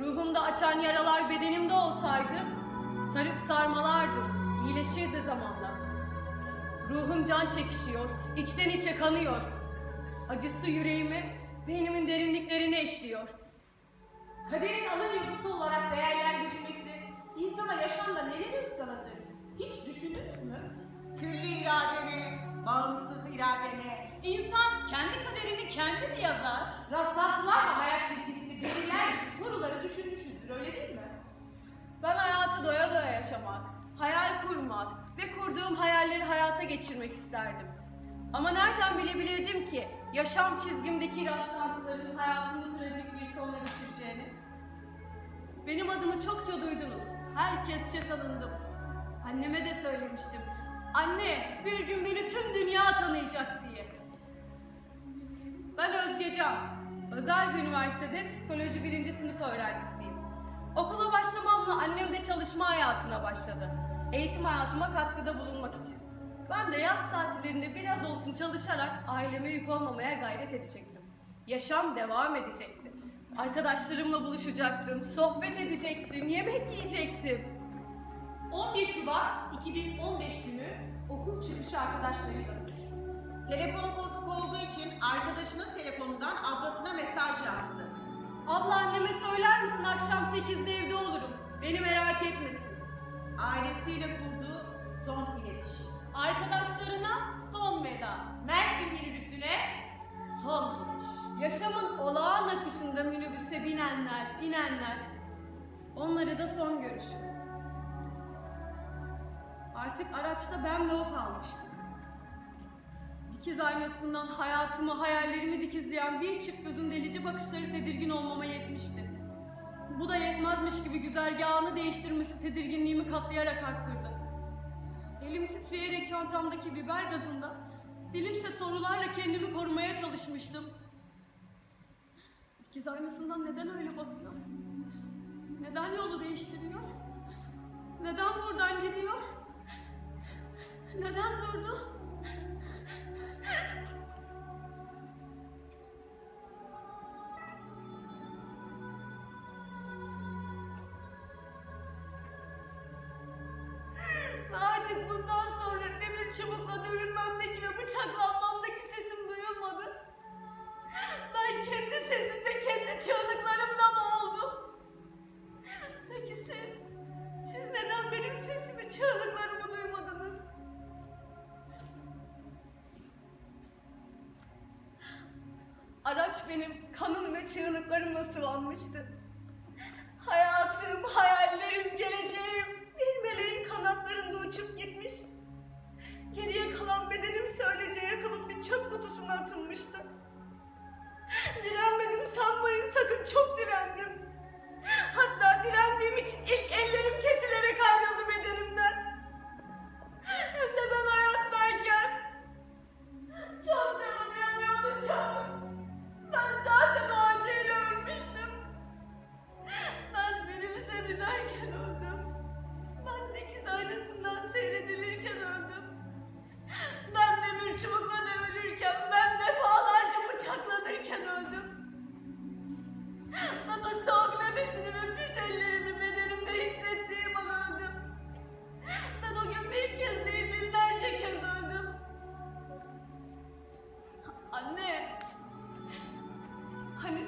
Ruhumda açan yaralar bedenimde olsaydı, sarıp sarmalardım, iyileşirdi zamanla. Ruhum can çekişiyor, içten içe kanıyor. Acısı yüreğimi, beynimin derinliklerine eşliyor. Kaderin alın yazısı olarak değerlendirilmesi insana yaşamda neleri ıskanatır? Hiç düşündünüz mü? Külli iradeni, bağımsız iradeni, İnsan kendi kaderini kendi mi yazar? Rastlantılarla hayat kurmak ve kurduğum hayalleri hayata geçirmek isterdim. Ama nereden bilebilirdim ki yaşam çizgimdeki rastlantıların hayatımı trajik bir sonla bitireceğini? Benim adımı çokça duydunuz. Herkesçe tanındım. Anneme de söylemiştim. Anne bir gün beni tüm dünya tanıyacak diye. Ben Özgecan. Özel bir üniversitede psikoloji birinci sınıf öğrencisiyim. Okula başlamamla annem de çalışma hayatına başladı. Eğitim hayatıma katkıda bulunmak için. Ben de yaz tatillerinde biraz olsun çalışarak aileme yük olmamaya gayret edecektim. Yaşam devam edecekti. Arkadaşlarımla buluşacaktım, sohbet edecektim, yemek yiyecektim. 11 Şubat 2015 günü okul çıkışı arkadaşlarıyla telefonu bozuk olduğu için arkadaşının telefonundan ablasına mesaj yazdı. Abla anneme söyler misin akşam 8'de evde olurum. Beni merak etmesin. Ailesiyle kurduğu son iletişim. Arkadaşlarına son veda. Mersin minibüsüne son biniş. Yaşamın olağan akışında minibüse binenler, inenler. Onları da son görüşüm. Artık araçta ben ve o kalmıştık. Dikiz aynasından hayatımı, hayallerimi dikizleyen bir çift gözün delici bakışları tedirgin olmama yetmişti. Bu da yetmezmiş gibi güzergahını değiştirmesi tedirginliğimi katlayarak arttırdı. Elim titreyerek çantamdaki biber gazında, dilimse sorularla kendimi korumaya çalışmıştım. İkiz aynasından neden öyle bakıyor? Neden yolu değiştiriyor? Neden buradan gidiyor? Neden durdu? Çubukla dövülmemdeki ve bıçaklanmamdaki sesim duyulmadı. Ben kendi sesimde, kendi çığlıklarımda boğuldum. Peki siz, siz neden benim sesimi, çığlıklarımı duymadınız? Araç benim kanım ve çığlıklarımla sıvanmıştı.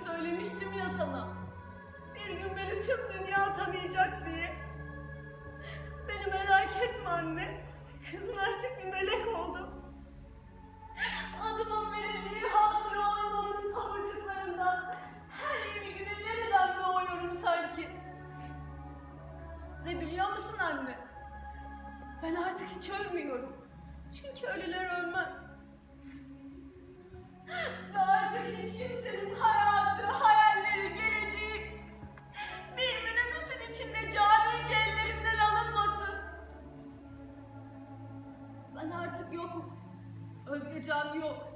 Söylemiştim ya sana. Bir gün beni tüm dünya tanıyacak diye. Beni merak etme anne. Kızın artık bir melek oldu. Adımın verildiği hatıra ormanının tomurcuklarından her yeni güne yeniden doğuyorum sanki. Ve biliyor musun anne? Ben artık hiç ölmüyorum. Çünkü ölüler ölmez. Ve artık hiç kimsenin Özgecan yok.